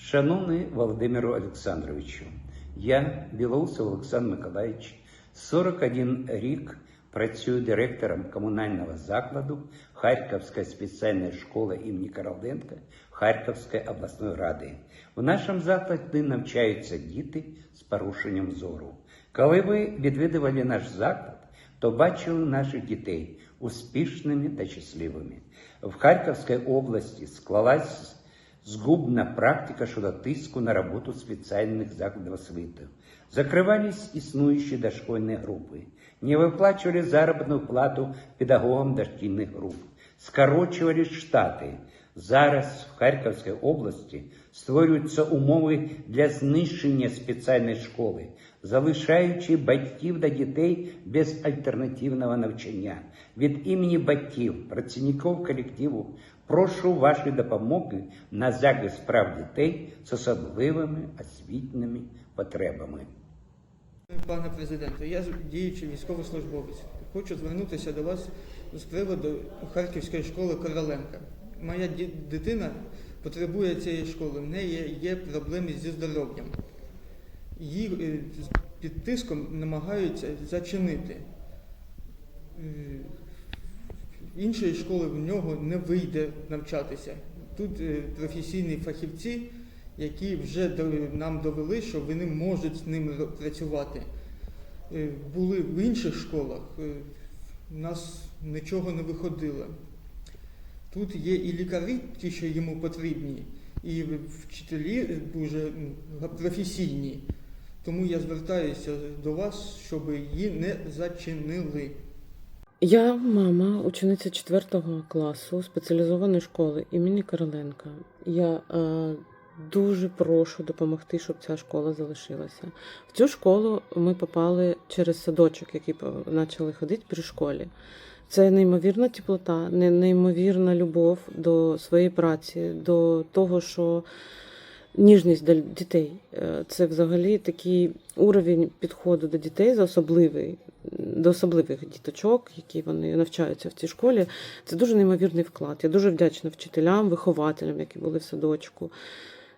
Шановний Володимиру Олександровичу, я, Білоусов Олександр Миколаївич, 41 рік працюю директором комунального закладу Харківської спеціальної школи імені Короленка Харківської обласної ради. В нашому закладі навчаються діти з порушенням зору. Коли ви відвідували наш заклад, то бачили наших дітей успішними та щасливими. В Харківській області склалась згубна практика щодо тиску на роботу спеціальних закладів освіти. Закривались існуючі дошкольні групи, не виплачували заробітну плату педагогам дошкільних груп, скорочували штати. Зараз в Харківській області створюються умови для знищення спеціальної школи, залишаючи батьків та дітей без альтернативного навчання. Від імені батьків, працівників колективу прошу вашої допомоги на захист прав дітей з особливими освітніми потребами. Пане президенте, я діючий військовослужбовець. Хочу звернутися до вас з приводу Харківської школи Короленка. Моя дитина потребує цієї школи. В неї є проблеми зі здоров'ям. Її е, під тиском намагаються зачинити. Е, Іншої школи в нього не вийде навчатися. Тут е, професійні фахівці, які вже нам довели, що вони можуть з ним працювати. Е, Були в інших школах, е, в нас нічого не виходило. Тут є і лікарі, ті, що йому потрібні, і вчителі дуже професійні. Тому я звертаюся до вас, щоб її не зачинили. Я мама, учениця 4 класу спеціалізованої школи імені Короленка. Я е, дуже прошу допомогти, щоб ця школа залишилася. В цю школу ми попали через садочок, який почали ходити при школі. Це неймовірна теплота, не- неймовірна любов до своєї праці, до того, що ніжність до дітей. Е, Це взагалі такий уровень підходу до дітей за особливий, до особливих діточок, які вони навчаються в цій школі. Це дуже неймовірний вклад. Я дуже вдячна вчителям, вихователям, які були в садочку.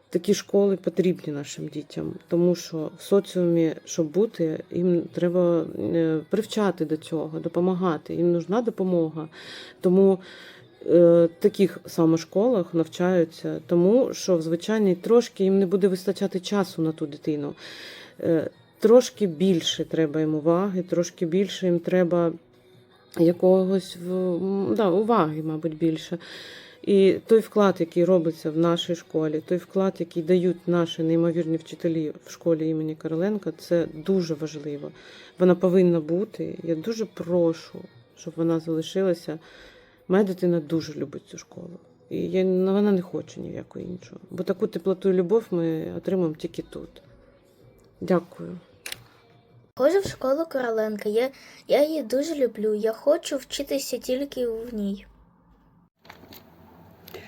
Такі школи потрібні нашим дітям, тому що в соціумі, щоб бути, їм треба е, привчати до цього, допомагати. Їм нужна допомога. Тому таких саме школах навчаються, тому що в звичайній трошки їм не буде вистачати часу на ту дитину. Е, Трошки більше треба їм уваги, трошки більше їм треба якогось да, уваги, мабуть, більше. І той вклад, який робиться в нашій школі, той вклад, який дають наші неймовірні вчителі в школі імені Короленка, це дуже важливо. Вона повинна бути. Я дуже прошу, щоб вона залишилася. Моя дитина дуже любить цю школу. І я, ну, вона не хоче ніякого іншого. Бо таку теплоту і любов ми отримаємо тільки тут. Дякую. Ходжу в школу Короленка. Я, я її дуже люблю. Я хочу вчитися тільки в ній.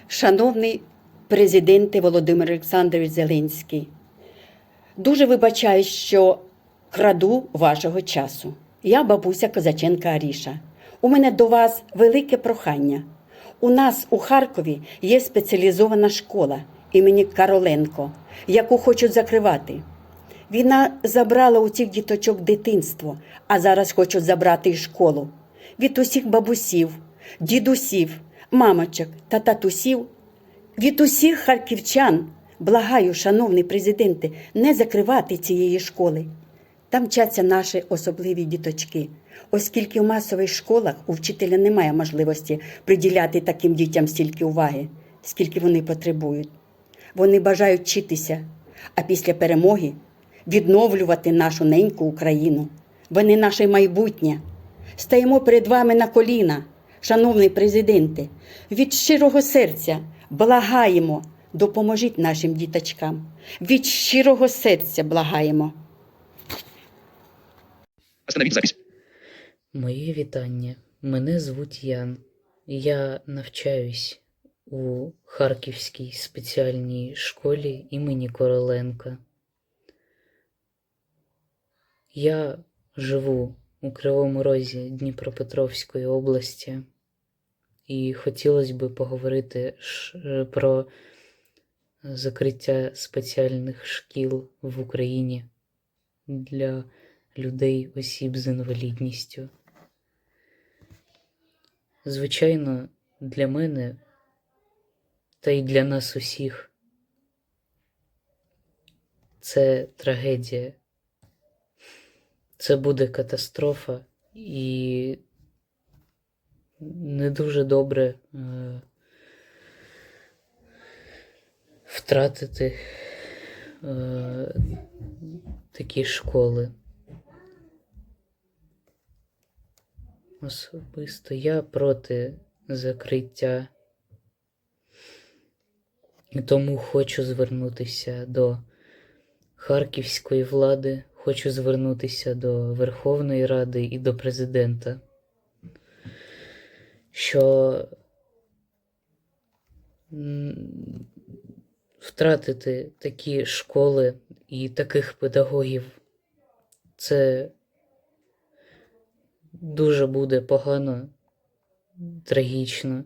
Шановний президенте Володимир Олександрович Зеленський, дуже вибачаюсь, що краду вашого часу. Я бабуся Козаченка Аріша. У мене до вас велике прохання. У нас у Харкові є спеціалізована школа імені Кароленко, яку хочуть закривати. Війна забрала у цих діточок дитинство, а зараз хочуть забрати і школу. Від усіх бабусів, дідусів, мамочок та татусів, від усіх харківчан, благаю, шановний президенте, не закривати цієї школи. Там вчаться наші особливі діточки, оскільки в масових школах у вчителя немає можливості приділяти таким дітям стільки уваги, скільки вони потребують. Вони бажають вчитися, а після перемоги відновлювати нашу неньку Україну. Вони наше майбутнє. Стаємо перед вами на коліна, шановний президенте, від щирого серця благаємо, допоможіть нашим діточкам. Від щирого серця благаємо. Остановить запись. Мої вітання. Мене звуть Ян. Я навчаюсь у Харківській спеціальній школі імені Короленка. Я живу у Кривому Розі Дніпропетровської області, і хотілося б поговорити про закриття спеціальних шкіл в Україні для людей, осіб з інвалідністю. Звичайно, для мене та й для нас усіх це трагедія. Це буде катастрофа і не дуже добре е, втратити е, такі школи. Особисто я проти закриття. Тому хочу звернутися до харківської влади, хочу звернутися до Верховної Ради і до президента, що втратити такі школи і таких педагогів це дуже буде погано, трагічно.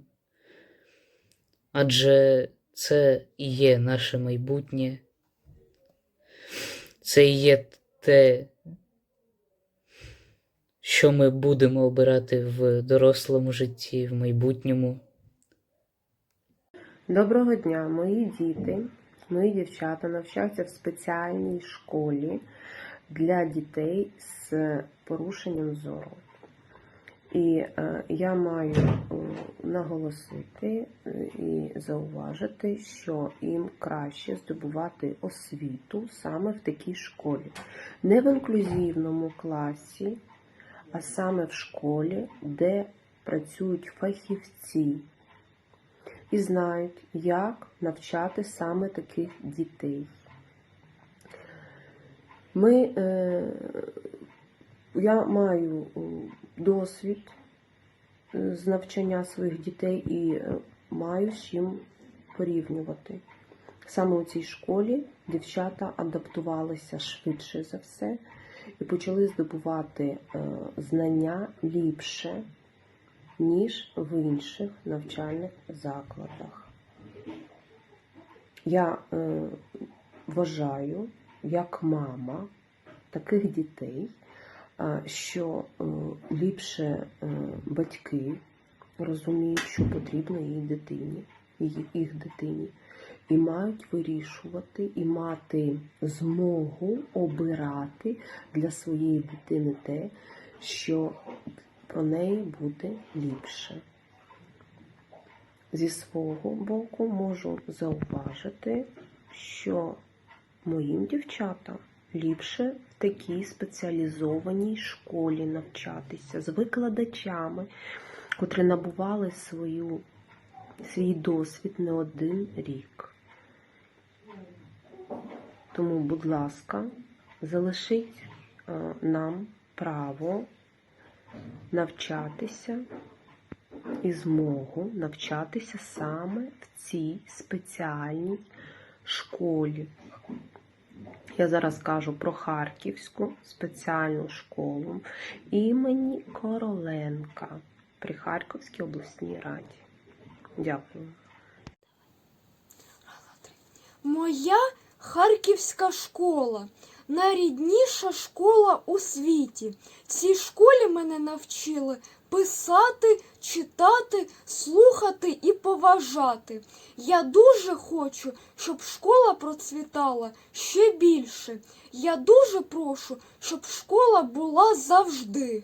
Адже це і є наше майбутнє, це і є те, що ми будемо обирати в дорослому житті, в майбутньому. Доброго дня, мої діти, мої дівчата навчаються в спеціальній школі для дітей з порушенням зору. І е, я маю е, наголосити е, і зауважити, що їм краще здобувати освіту саме в такій школі. Не в інклюзивному класі, а саме в школі, де працюють фахівці і знають, як навчати саме таких дітей. Ми, я маю е, досвід е, з навчання своїх дітей і е, маю з чим порівнювати. Саме у цій школі дівчата адаптувалися швидше за все і почали здобувати знання ліпше, ніж в інших навчальних закладах. Я вважаю, як мама таких дітей, що е, ліпше е, батьки розуміють, що потрібно їй дитині, їх дитині, і мають вирішувати і мати змогу обирати для своєї дитини те, що про неї буде ліпше. Зі свого боку можу зауважити, що моїм дівчатам ліпше в такій спеціалізованій школі навчатися з викладачами, котрі набували свою, свій досвід не один рік. Тому, будь ласка, залишіть е, нам право навчатися і змогу навчатися саме в цій спеціальній школі. Я зараз кажу про Харківську спеціальну школу імені Короленка при Харківській обласній раді. Дякую. Моя харківська школа найрідніша школа у світі. Цій школі мене навчили писати, читати, слухати і поважати. Я дуже хочу, щоб школа процвітала ще більше. Я дуже прошу, щоб школа була завжди.